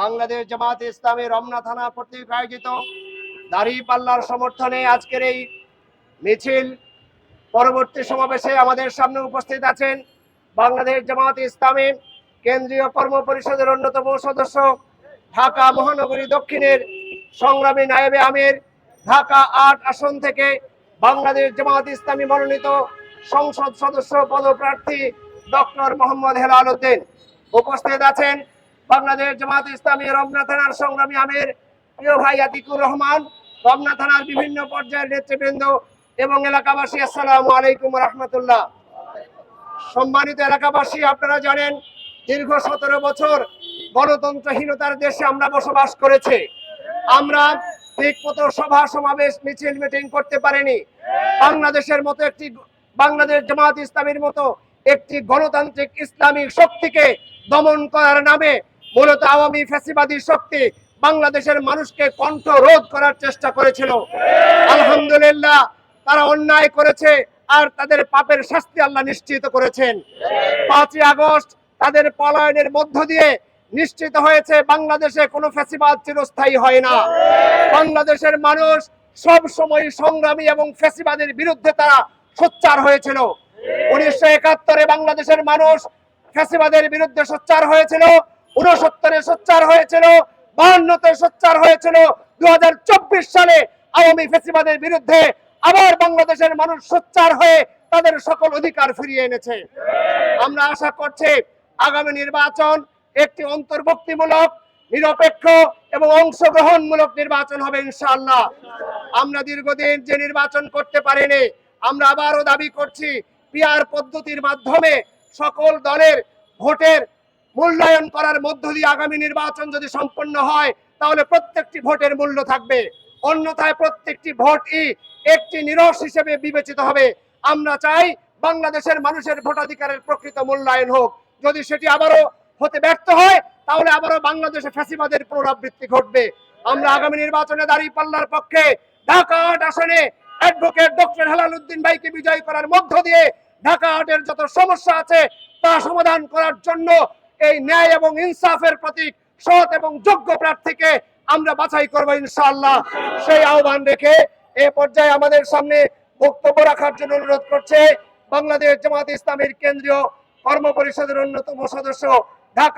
বাংলাদেশ জামাত ইসলামী রমনা থানা কর্তৃক আয়োজিত দাড়ি পাল্লার সমর্থনে আজকের এই মিছিল পরবর্তী সমাবেশে আমাদের সামনে উপস্থিত আছেন বাংলাদেশ জামাত ইসলামী কেন্দ্রীয় কর্ম পরিষদের অন্যতম সদস্য ঢাকা মহানগরী দক্ষিণের সংগ্রামী নায়েবে আমির। ঢাকা আট আসন থেকে বাংলাদেশ জামাত ইসলামী মনোনীত সংসদ সদস্য পদপ্রার্থী ডক্টর মোহাম্মদ হেলাল উদ্দিন। উপস্থিত আছেন বাংলাদেশ জামাত ইসলামী রমনা থানার সংগ্রামী আমের প্রিয় ভাই আতিকুর রহমান। রমনা থানার বিভিন্ন পর্যায়ের নেতৃবৃন্দ এবং এলাকাবাসী, আসসালামু আলাইকুম রহমতুল্লাহ। সম্মানিত এলাকাবাসী, আপনারা জানেন দীর্ঘ সতেরো বছর গণতন্ত্রহীনতার দেশে আমরা বসবাস করেছি। আমরা ঠিক মতো সভা, সমাবেশ, মিছিল, মিটিং করতে পারিনি। বাংলাদেশের মতো একটি বাংলাদেশ জামাত ইসলামীর মতো একটি গণতান্ত্রিক ইসলামিক শক্তিকে দমন করার নামে মূলত আওয়ামী ফ্যাসিবাদী শক্তি বাংলাদেশের মানুষকে কণ্ঠ রোধ করার চেষ্টা করেছিল। আলহামদুলিল্লাহ, তারা অন্যায় করেছে আর তাদের পাপের শাস্তি আল্লাহ নিশ্চিত করেছেন। পাঁচই আগস্ট তাদের পলায়নের মধ্য দিয়ে নিশ্চিত হয়েছে বাংলাদেশে কোনো ফ্যাসিবাদ চিরস্থায়ী হয় না। বাংলাদেশের মানুষ সব সময় সংগ্রামী এবং ফ্যাসিবাদের বিরুদ্ধে তারা সোচ্চার হয়েছিল। উনিশশো একাত্তরে বাংলাদেশের মানুষ ফ্যাসিবাদের বিরুদ্ধে সোচ্চার হয়েছিল উনসত্তরে সোচ্চার হয়েছিল, বাহান্নতে সোচ্চার হয়েছিল দু সালে আওয়ামী ফ্যাসিবাদের বিরুদ্ধে আবার বাংলাদেশের মানুষ সোচ্চার হয়ে তাদের সকল অধিকার ফিরিয়ে এনেছে। আমরা আশা করছি আগামী নির্বাচন একটি অন্তর্ভুক্তিমূলক, নিরপেক্ষ এবং অংশগ্রহণমূলক নির্বাচন হবে ইনশাআল্লাহ। আমরা দীর্ঘদিন যে নির্বাচন করতে পারিনি, আমরা আবারও দাবি করছি পিআর পদ্ধতির মাধ্যমে সকল দলের ভোটের মূল্যায়ন করার মধ্য দিয়ে আগামী নির্বাচন যদি সম্পন্ন হয়, তাহলে প্রত্যেকটি ভোটের মূল্য থাকবে। অন্যথায় প্রত্যেকটি ভোটই একটি নিরস হিসেবে বিবেচিত হবে। আমরা চাই বাংলাদেশের মানুষের ভোটাধিকারের প্রকৃত মূল্যায়ন হোক। যদি সেটি আবারও হতে ব্যর্থ হয়, তাহলে আবারও বাংলাদেশে ফ্যাসিবাদের পুনরাবৃত্তি ঘটবে। আমরা আগামী নির্বাচনে দাঁড়িয়ে পাল্লার পক্ষে ঢাকা আট আসনে অ্যাডভোকেট ডক্টর হেলাল উদ্দিন ভাইকে বিজয় করার মধ্য দিয়ে ঢাকা আর্টের যত সমস্যা আছে তা সমাধান করার জন্য এই ন্যায় এবং ইনসাফের প্রতীক, সৎ এবং যোগ্য প্রার্থীকে আমরা বাছাই করব ইনশাআল্লাহ। সেই আহ্বান রেখে এ পর্যায়ে আমাদের সামনে বক্তব্য রাখার জন্য অনুরোধ করছে বাংলাদেশ জামাত ইসলামের কেন্দ্রীয় কর্ম পরিষদের অন্যতম সদস্য